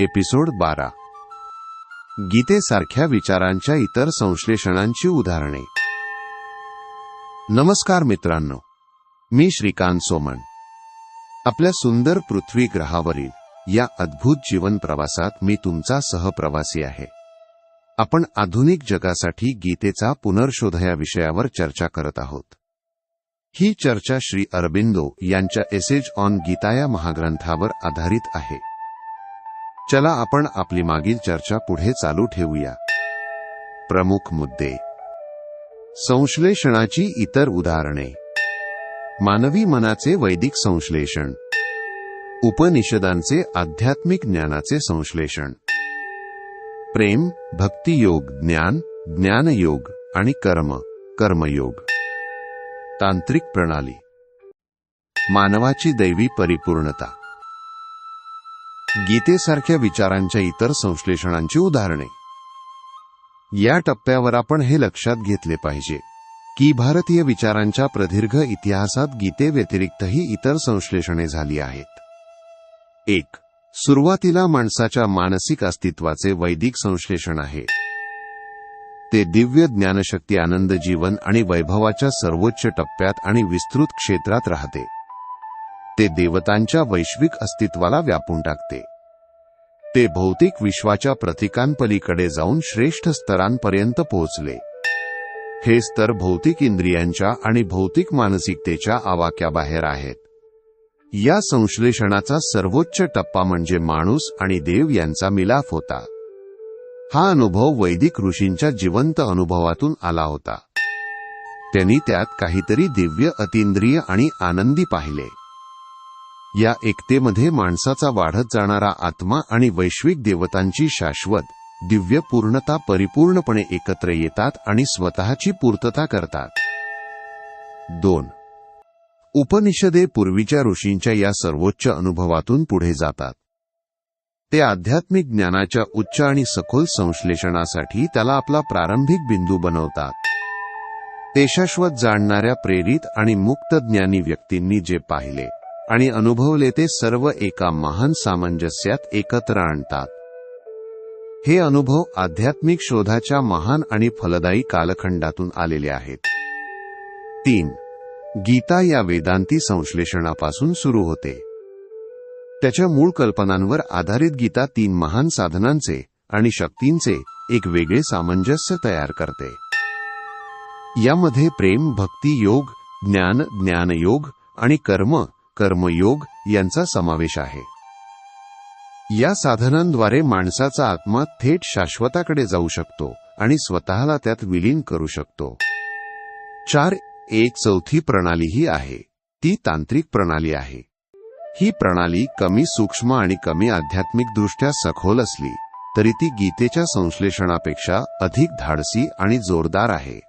Episode बारा. गीतेसारख्या विचारांच्या इतर संश्लेषणांची उदाहरणे. नमस्कार मित्रांनो मी श्रीकांत सोमण. आपल्या सुंदर पृथ्वी ग्रहावरील या अद्भुत जीवन प्रवासात मी तुमचा सहप्रवासी आहे. आपण आधुनिक जगासाठी गीतेचा पुनर्शोध या विषयावर चर्चा करत आहोत. ही चर्चा श्री अरबिंदो यांच्या एसेज ऑन गीता या महाग्रंथावर आधारित आहे. चला आपण आपली मागील चर्चा पुढे चालू ठेवूया. प्रमुख मुद्दे. संश्लेषणाची इतर उदाहरणे. मानवी मनाचे वैदिक संश्लेषण. उपनिषदांचे आध्यात्मिक ज्ञानाचे संश्लेषण. प्रेम भक्तियोग ज्ञान ज्ञानयोग आणि कर्म कर्मयोग. तांत्रिक प्रणाली. मानवाची दैवी परिपूर्णता. गीतेसारख्या विचारांच्या इतर संश्लेषणांची उदाहरणे. या टप्प्यावर आपण हे लक्षात घेतले पाहिजे की भारतीय विचारांच्या प्रदीर्घ इतिहासात गीते व्यतिरिक्तही इतर संश्लेषणे झाली आहेत. एक सुरुवातीला माणसाच्या मानसिक अस्तित्वाचे वैदिक संश्लेषण आहे. ते दिव्य ज्ञानशक्ती आनंद जीवन आणि वैभवाच्या सर्वोच्च टप्प्यात आणि विस्तृत क्षेत्रात राहते. ते देवतांच्या वैश्विक अस्तित्वाला व्यापून टाकते. ते भौतिक विश्वाच्या प्रतिकांपलीकडे जाऊन श्रेष्ठ स्तरांपर्यंत पोहोचले. हे स्तर भौतिक इंद्रियांच्या आणि भौतिक मानसिकतेच्या आवाक्याबाहेर आहेत. या संश्लेषणाचा सर्वोच्च टप्पा म्हणजे माणूस आणि देव यांचा मिलाफ होता. हा अनुभव वैदिक ऋषींच्या जिवंत अनुभवातून आला होता. त्यांनी त्यात काहीतरी दिव्य अतिंद्रिय आणि आनंदी पाहिले. या एकतेमध्ये माणसाचा वाढत जाणारा आत्मा आणि वैश्विक देवतांची शाश्वत दिव्य पूर्णता परिपूर्णपणे एकत्र येतात आणि स्वतःची पूर्तता करतात. दोन. उपनिषदे पूर्वीच्या ऋषींच्या या सर्वोच्च अनुभवातून पुढे जातात. ते आध्यात्मिक ज्ञानाच्या उच्च आणि सखोल संश्लेषणासाठी त्याला आपला प्रारंभिक बिंदू बनवतात. ते शाश्वत जाणणाऱ्या प्रेरित आणि मुक्त ज्ञानी व्यक्तींनी जे पाहिले आणि अनुभवले ते सर्व एका महान सामंजस्यात एकत्र आणतात. हे अनुभव आध्यात्मिक शोधाच्या महान आणि फलदायी कालखंडातून आलेले आहेत. तीन. गीता या वेदांती संश्लेषणापासून सुरू होते. त्याच्या मूळ कल्पनांवर आधारित गीता तीन महान साधनांचे आणि शक्तींचे एक वेगळे सामंजस्य तयार करते. यामध्ये प्रेम भक्ती योग ज्ञान ज्ञानयोग आणि कर्म कर्मयोग यांचा समावेश आहे. या साधनांद्वारे माणसाचा आत्मा थेट शाश्वताकडे जाऊ शकतो आणि स्वतःला त्यात विलीन करू शकतो. चार एक चौथी प्रणाली ही आहे. ती तांत्रिक प्रणाली आहे. ही प्रणाली कमी सूक्ष्म आणि कमी आध्यात्मिकदृष्ट्या सखोल असली तरी ती गीतेच्या संश्लेषणापेक्षा अधिक धाडसी आणि जोरदार आहे.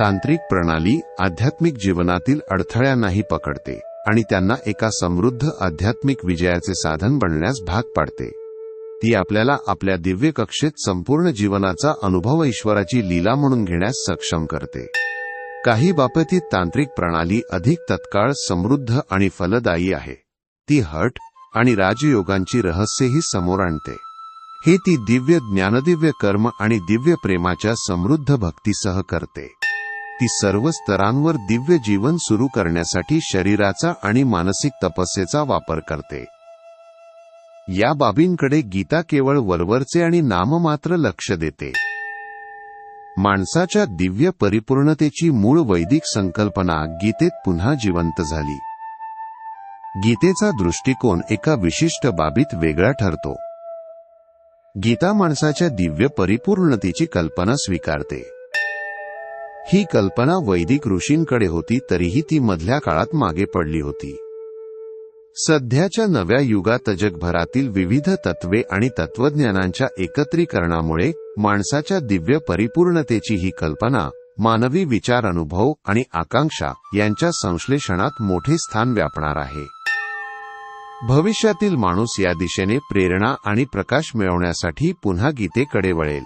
तांत्रिक प्रणाली आध्यात्मिक जीवनातील अडथळ्यांनाही पकडते. आणि त्यांना एका समृद्ध आध्यात्मिक विजयाचे साधन बनण्यास भाग पाडते. ती आपल्याला आपल्या दिव्य कक्षेत संपूर्ण जीवनाचा अनुभव ईश्वराची लीला म्हणून घेण्यास सक्षम करते. काही बाबतीत तांत्रिक प्रणाली अधिक तत्काळ समृद्ध आणि फलदायी आहे. ती हट आणि राजयोगांची रहस्यही समोर आणते. हे ती दिव्य ज्ञानदिव्य कर्म आणि दिव्य प्रेमाच्या समृद्ध भक्तीसह करते. ती सर्व स्तरांवर दिव्य जीवन सुरू करण्यासाठी शरीराचा आणि मानसिक तपस्येचा वापर करते. या बाबींकडे गीता केवळ वरवरचे आणि नाममात्र लक्ष देते. माणसाच्या दिव्य परिपूर्णतेची मूळ वैदिक संकल्पना गीतेत पुन्हा जिवंत झाली. गीतेचा दृष्टिकोन एका विशिष्ट बाबीत वेगळा ठरतो. गीता माणसाच्या दिव्य परिपूर्णतेची कल्पना स्वीकारते. ही कल्पना वैदिक ऋषींकडे होती तरीही ती मधल्या काळात मागे पडली होती. सध्याच्या नव्या युगात जगभरातील विविध तत्वे आणि तत्वज्ञानांच्या एकत्रीकरणामुळे माणसाच्या दिव्य परिपूर्णतेची ही कल्पना मानवी विचार अनुभव आणि आकांक्षा यांच्या संश्लेषणात मोठे स्थान व्यापणार आहे. भविष्यातील माणूस या दिशेने प्रेरणा आणि प्रकाश मिळवण्यासाठी पुन्हा गीतेकडे वळेल.